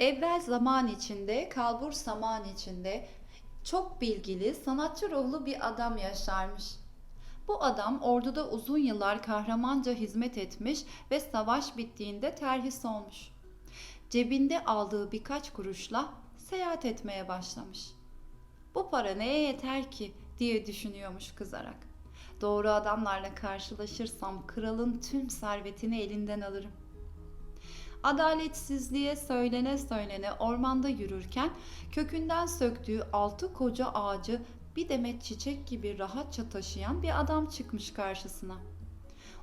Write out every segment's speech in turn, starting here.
Evvel zaman içinde, kalbur zaman içinde çok bilgili, sanatçı ruhlu bir adam yaşarmış. Bu adam orduda uzun yıllar kahramanca hizmet etmiş ve savaş bittiğinde terhis olmuş. Cebinde aldığı birkaç kuruşla seyahat etmeye başlamış. Bu para neye yeter ki diye düşünüyormuş kızarak. Doğru adamlarla karşılaşırsam kralın tüm servetini elinden alırım. Adaletsizliğe söylene söylene ormanda yürürken kökünden söktüğü altı koca ağacı bir demet çiçek gibi rahatça taşıyan bir adam çıkmış karşısına.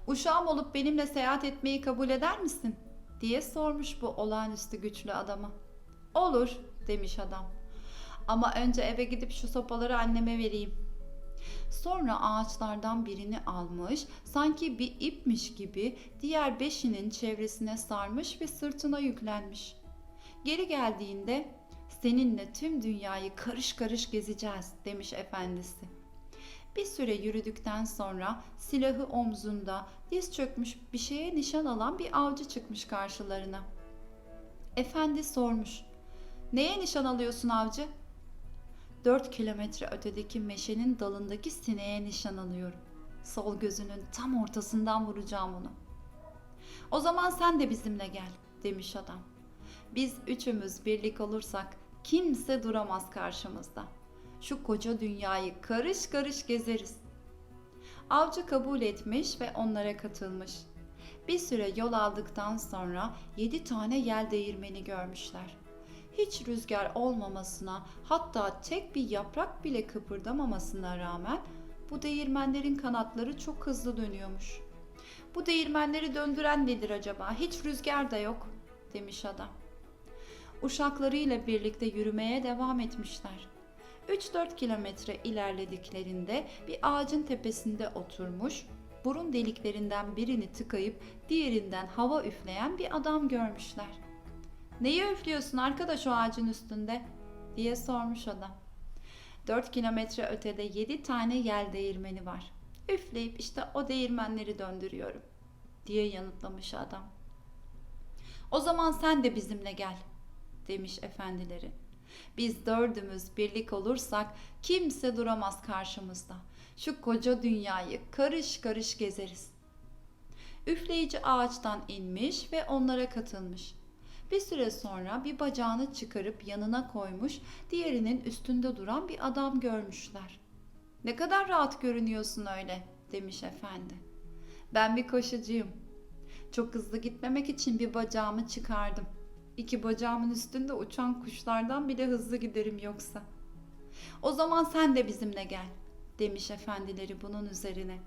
Uşağım olup benimle seyahat etmeyi kabul eder misin? diye sormuş bu olağanüstü güçlü adama. Olur demiş adam. Ama önce eve gidip şu sopaları anneme vereyim. Sonra ağaçlardan birini almış, sanki bir ipmiş gibi diğer beşinin çevresine sarmış ve sırtına yüklenmiş. Geri geldiğinde seninle tüm dünyayı karış karış gezeceğiz demiş efendisi. Bir süre yürüdükten sonra silahı omzunda diz çökmüş bir şeye nişan alan bir avcı çıkmış karşılarına. Efendi sormuş. Neye nişan alıyorsun avcı? Dört kilometre ötedeki meşenin dalındaki sineğe nişan alıyorum. Sol gözünün tam ortasından vuracağım onu. O zaman sen de bizimle gel demiş adam. Biz üçümüz birlik olursak kimse duramaz karşımızda. Şu koca dünyayı karış karış gezeriz. Avcı kabul etmiş ve onlara katılmış. Bir süre yol aldıktan sonra yedi tane yel değirmeni görmüşler. Hiç rüzgar olmamasına, hatta tek bir yaprak bile kıpırdamamasına rağmen bu değirmenlerin kanatları çok hızlı dönüyormuş. Bu değirmenleri döndüren nedir acaba? Hiç rüzgar da yok, demiş adam. Uşaklarıyla birlikte yürümeye devam etmişler. 3-4 kilometre ilerlediklerinde bir ağacın tepesinde oturmuş, burun deliklerinden birini tıkayıp diğerinden hava üfleyen bir adam görmüşler. Neyi üflüyorsun arkadaş o ağacın üstünde? diye sormuş adam. 4 kilometre ötede 7 tane yel değirmeni var. Üfleyip işte o değirmenleri döndürüyorum diye yanıtlamış adam. O zaman sen de bizimle gel demiş efendileri. Biz dördümüz birlik olursak kimse duramaz karşımızda. Şu koca dünyayı karış karış gezeriz. Üfleyici ağaçtan inmiş ve onlara katılmış. Bir süre sonra bir bacağını çıkarıp yanına koymuş, diğerinin üstünde duran bir adam görmüşler. Ne kadar rahat görünüyorsun öyle, demiş efendi. Ben bir koşucuyum. Çok hızlı gitmemek için bir bacağımı çıkardım. İki bacağımın üstünde uçan kuşlardan bile hızlı giderim yoksa. O zaman sen de bizimle gel, demiş efendileri bunun üzerine.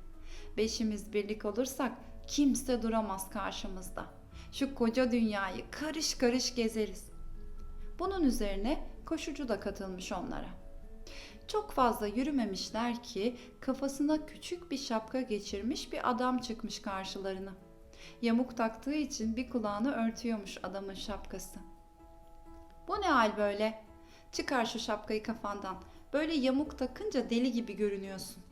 Beşimiz birlik olursak kimse duramaz karşımızda. Şu koca dünyayı karış karış gezeriz. Bunun üzerine koşucu da katılmış onlara. Çok fazla yürümemişler ki kafasına küçük bir şapka geçirmiş bir adam çıkmış karşılarına. Yamuk taktığı için bir kulağını örtüyormuş adamın şapkası. Bu ne hal böyle? Çıkar şu şapkayı kafandan. Böyle yamuk takınca deli gibi görünüyorsun.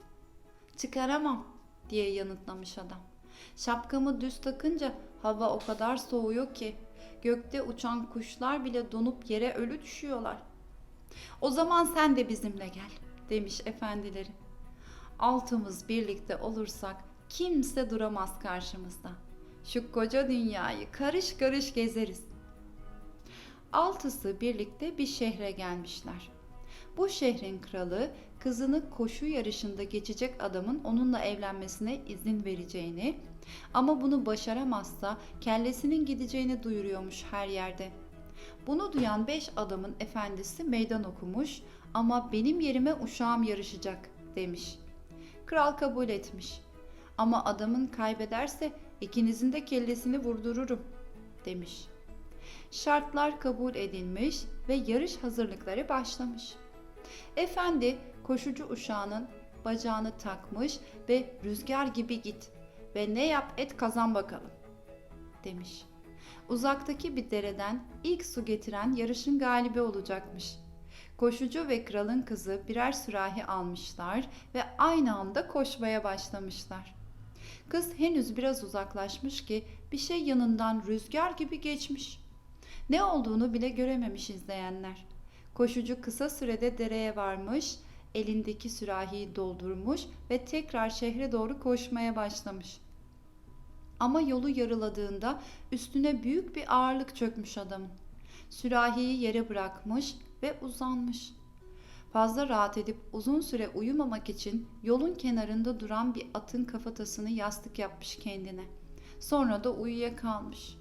Çıkaramam diye yanıtlamış adam. Şapkamı düz takınca hava o kadar soğuyor ki gökte uçan kuşlar bile donup yere ölü düşüyorlar. O zaman sen de bizimle gel demiş efendileri. Altımız birlikte olursak kimse duramaz karşımızda. Şu koca dünyayı karış karış gezeriz. Altısı birlikte bir şehre gelmişler. Bu şehrin kralı kızını koşu yarışında geçecek adamın onunla evlenmesine izin vereceğini ama bunu başaramazsa kellesinin gideceğini duyuruyormuş her yerde. Bunu duyan beş adamın efendisi meydan okumuş ama benim yerime uşağım yarışacak demiş. Kral kabul etmiş. Ama adamın kaybederse ikinizin de kellesini vurdururum demiş. Şartlar kabul edilmiş ve yarış hazırlıkları başlamış. Efendi koşucu uşağının bacağını takmış ve rüzgar gibi git ve ne yap et kazan bakalım demiş. Uzaktaki bir dereden ilk su getiren yarışın galibi olacakmış. Koşucu ve kralın kızı birer sürahi almışlar ve aynı anda koşmaya başlamışlar. Kız henüz biraz uzaklaşmış ki bir şey yanından rüzgar gibi geçmiş. Ne olduğunu bile görememiş izleyenler. Koşucu kısa sürede dereye varmış, elindeki sürahiyi doldurmuş ve tekrar şehre doğru koşmaya başlamış. Ama yolu yarıladığında üstüne büyük bir ağırlık çökmüş adamın. Sürahiyi yere bırakmış ve uzanmış. Fazla rahat edip uzun süre uyumamak için yolun kenarında duran bir atın kafatasını yastık yapmış kendine. Sonra da uyuyakalmış.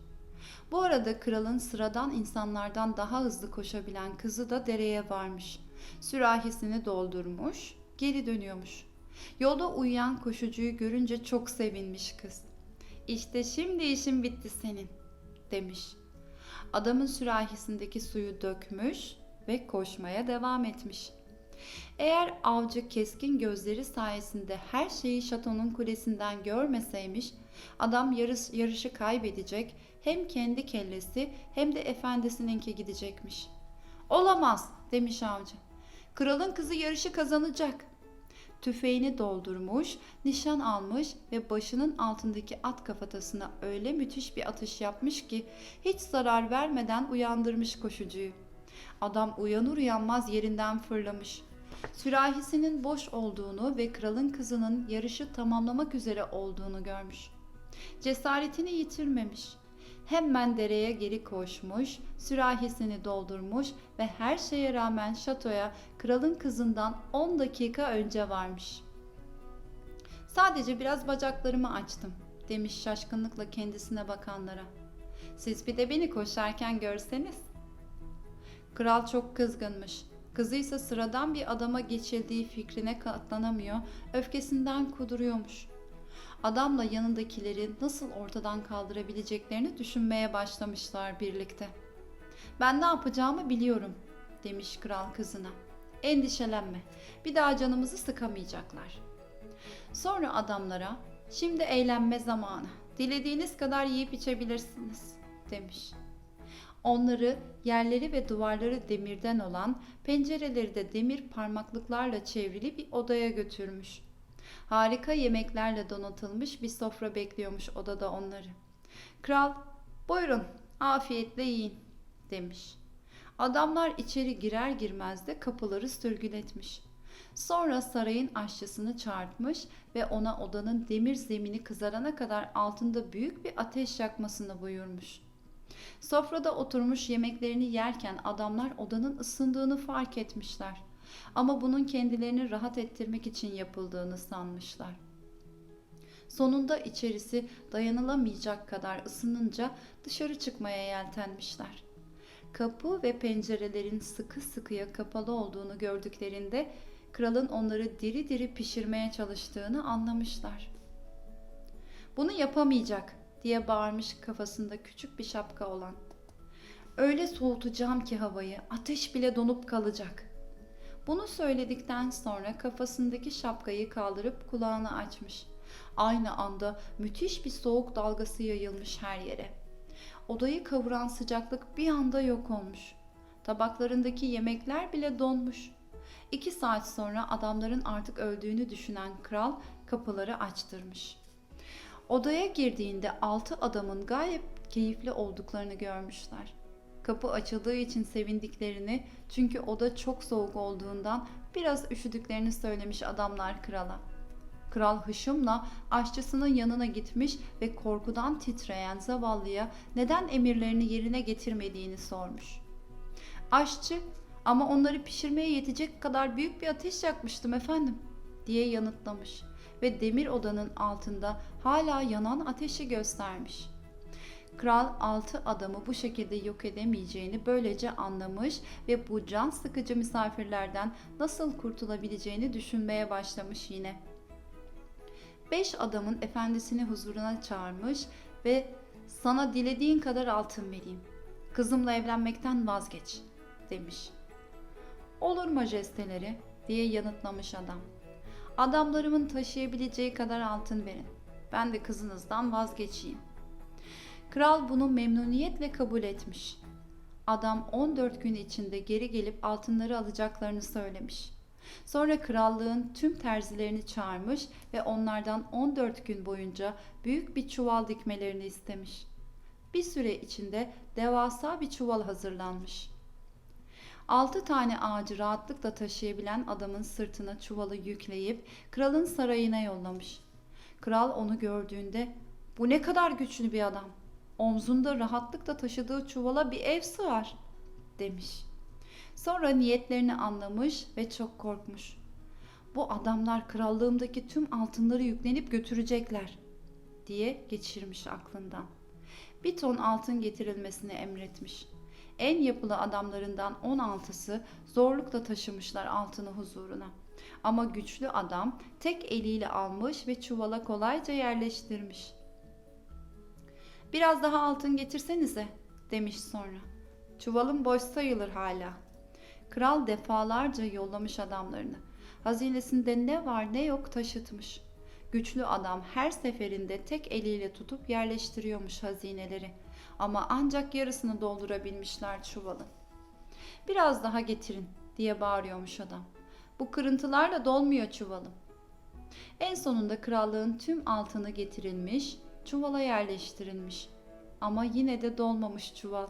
Bu arada kralın sıradan insanlardan daha hızlı koşabilen kızı da dereye varmış. Sürahisini doldurmuş, geri dönüyormuş. Yolda uyuyan koşucuyu görünce çok sevinmiş kız. İşte şimdi işin bitti senin, demiş. Adamın sürahisindeki suyu dökmüş ve koşmaya devam etmiş. Eğer avcı keskin gözleri sayesinde her şeyi şatonun kulesinden görmeseymiş, adam yarış, yarışı kaybedecek, hem kendi kellesi hem de efendisininki gidecekmiş. Olamaz demiş avcı. Kralın kızı yarışı kazanacak. Tüfeğini doldurmuş, nişan almış ve başının altındaki at kafatasına öyle müthiş bir atış yapmış ki hiç zarar vermeden uyandırmış koşucuyu. Adam uyanır uyanmaz yerinden fırlamış. Sürahisinin boş olduğunu ve kralın kızının yarışı tamamlamak üzere olduğunu görmüş. Cesaretini yitirmemiş. Hemen dereye geri koşmuş, sürahisini doldurmuş ve her şeye rağmen şatoya kralın kızından 10 dakika önce varmış. Sadece biraz bacaklarımı açtım demiş şaşkınlıkla kendisine bakanlara. Siz bir de beni koşarken görseniz. Kral çok kızgınmış. Kızıysa sıradan bir adama geçildiği fikrine katlanamıyor, öfkesinden kuduruyormuş. Adamla yanındakileri nasıl ortadan kaldırabileceklerini düşünmeye başlamışlar birlikte. Ben ne yapacağımı biliyorum, demiş kral kızına. Endişelenme, bir daha canımızı sıkamayacaklar. Sonra adamlara, şimdi eğlenme zamanı, dilediğiniz kadar yiyip içebilirsiniz, demiş. Onları yerleri ve duvarları demirden olan, pencereleri de demir parmaklıklarla çevrili bir odaya götürmüş. Harika yemeklerle donatılmış bir sofra bekliyormuş odada onları. Kral, buyurun afiyetle yiyin demiş. Adamlar içeri girer girmez de kapıları sürgületmiş. Sonra sarayın aşçısını çağırtmış ve ona odanın demir zemini kızarana kadar altında büyük bir ateş yakmasını buyurmuş. Sofrada oturmuş yemeklerini yerken adamlar odanın ısındığını fark etmişler. Ama bunun kendilerini rahat ettirmek için yapıldığını sanmışlar. Sonunda içerisi dayanılamayacak kadar ısınınca dışarı çıkmaya yeltenmişler. Kapı ve pencerelerin sıkı sıkıya kapalı olduğunu gördüklerinde kralın onları diri diri pişirmeye çalıştığını anlamışlar. Bunu yapamayacak diye bağırmış kafasında küçük bir şapka olan. Öyle soğutacağım ki havayı ateş bile donup kalacak. Bunu söyledikten sonra kafasındaki şapkayı kaldırıp kulağını açmış. Aynı anda müthiş bir soğuk dalgası yayılmış her yere. Odayı kavuran sıcaklık bir anda yok olmuş. Tabaklarındaki yemekler bile donmuş. İki saat sonra adamların artık öldüğünü düşünen kral kapıları açtırmış. Odaya girdiğinde altı adamın gayet keyifli olduklarını görmüşler. Kapı açıldığı için sevindiklerini çünkü oda çok soğuk olduğundan biraz üşüdüklerini söylemiş adamlar krala. Kral hışımla aşçısının yanına gitmiş ve korkudan titreyen zavallıya neden emirlerini yerine getirmediğini sormuş. Aşçı ama onları pişirmeye yetecek kadar büyük bir ateş yakmıştım efendim diye yanıtlamış ve demir odanın altında hala yanan ateşi göstermiş. Kral altı adamı bu şekilde yok edemeyeceğini böylece anlamış ve bu can sıkıcı misafirlerden nasıl kurtulabileceğini düşünmeye başlamış yine. Beş adamın efendisini huzuruna çağırmış ve sana dilediğin kadar altın vereyim. Kızımla evlenmekten vazgeç demiş. Olur majesteleri diye yanıtlamış adam. Adamlarımın taşıyabileceği kadar altın verin. Ben de kızınızdan vazgeçeyim. Kral bunu memnuniyetle kabul etmiş. Adam 14 gün içinde geri gelip altınları alacaklarını söylemiş. Sonra krallığın tüm terzilerini çağırmış ve onlardan 14 gün boyunca büyük bir çuval dikmelerini istemiş. Bir süre içinde devasa bir çuval hazırlanmış. Altı tane ağacı rahatlıkla taşıyabilen adamın sırtına çuvalı yükleyip kralın sarayına yollamış. Kral onu gördüğünde bu ne kadar güçlü bir adam. Omzunda rahatlıkla taşıdığı çuvala bir ev sığar demiş. Sonra niyetlerini anlamış ve çok korkmuş. Bu adamlar krallığımdaki tüm altınları yüklenip götürecekler diye geçirmiş aklından. Bir ton altın getirilmesini emretmiş. En yapılı adamlarından 16'sı zorlukla taşımışlar altını huzuruna. Ama güçlü adam tek eliyle almış ve çuvala kolayca yerleştirmiş. Biraz daha altın getirsenize demiş sonra. Çuvalın boş sayılır hala. Kral defalarca yollamış adamlarını. Hazinesinde ne var ne yok taşıtmış. Güçlü adam her seferinde tek eliyle tutup yerleştiriyormuş hazineleri. Ama ancak yarısını doldurabilmişler çuvalın. Biraz daha getirin diye bağırıyormuş adam. Bu kırıntılarla dolmuyor çuvalım. En sonunda krallığın tüm altını getirilmiş, çuvala yerleştirilmiş. Ama yine de dolmamış çuval.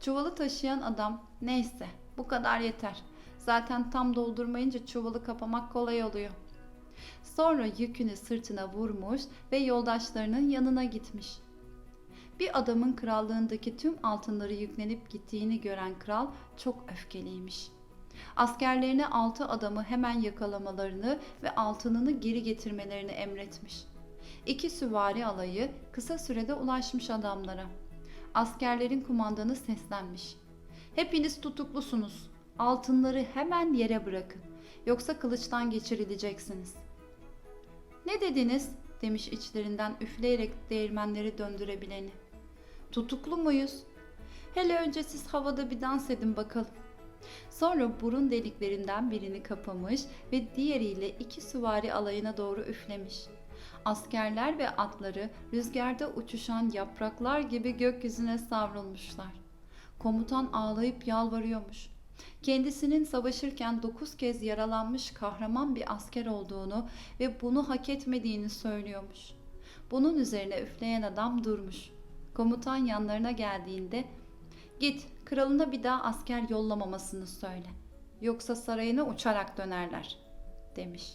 Çuvalı taşıyan adam neyse bu kadar yeter. Zaten tam doldurmayınca çuvalı kapamak kolay oluyor. Sonra yükünü sırtına vurmuş ve yoldaşlarının yanına gitmiş. Bir adamın krallığındaki tüm altınları yüklenip gittiğini gören kral çok öfkeliymiş. Askerlerine altı adamı hemen yakalamalarını ve altınını geri getirmelerini emretmiş. İki süvari alayı kısa sürede ulaşmış adamlara. Askerlerin kumandanı seslenmiş. Hepiniz tutuklusunuz. Altınları hemen yere bırakın. Yoksa kılıçtan geçirileceksiniz. Ne dediniz? demiş içlerinden üfleyerek değirmenleri döndürebileni. Tutuklu muyuz? Hele önce siz havada bir dans edin bakalım. Sonra burun deliklerinden birini kapamış ve diğeriyle iki süvari alayına doğru üflemiş. Askerler ve atları rüzgarda uçuşan yapraklar gibi gökyüzüne savrulmuşlar. Komutan ağlayıp yalvarıyormuş. Kendisinin savaşırken dokuz kez yaralanmış kahraman bir asker olduğunu ve bunu hak etmediğini söylüyormuş. Bunun üzerine üfleyen adam durmuş. Komutan yanlarına geldiğinde git kralına bir daha asker yollamamasını söyle. Yoksa sarayına uçarak dönerler demiş.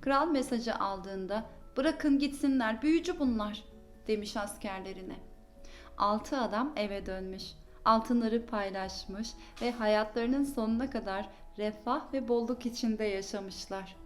Kral mesajı aldığında bırakın gitsinler büyücü bunlar demiş askerlerine. Altı adam eve dönmüş altınları paylaşmış ve hayatlarının sonuna kadar refah ve bolluk içinde yaşamışlar.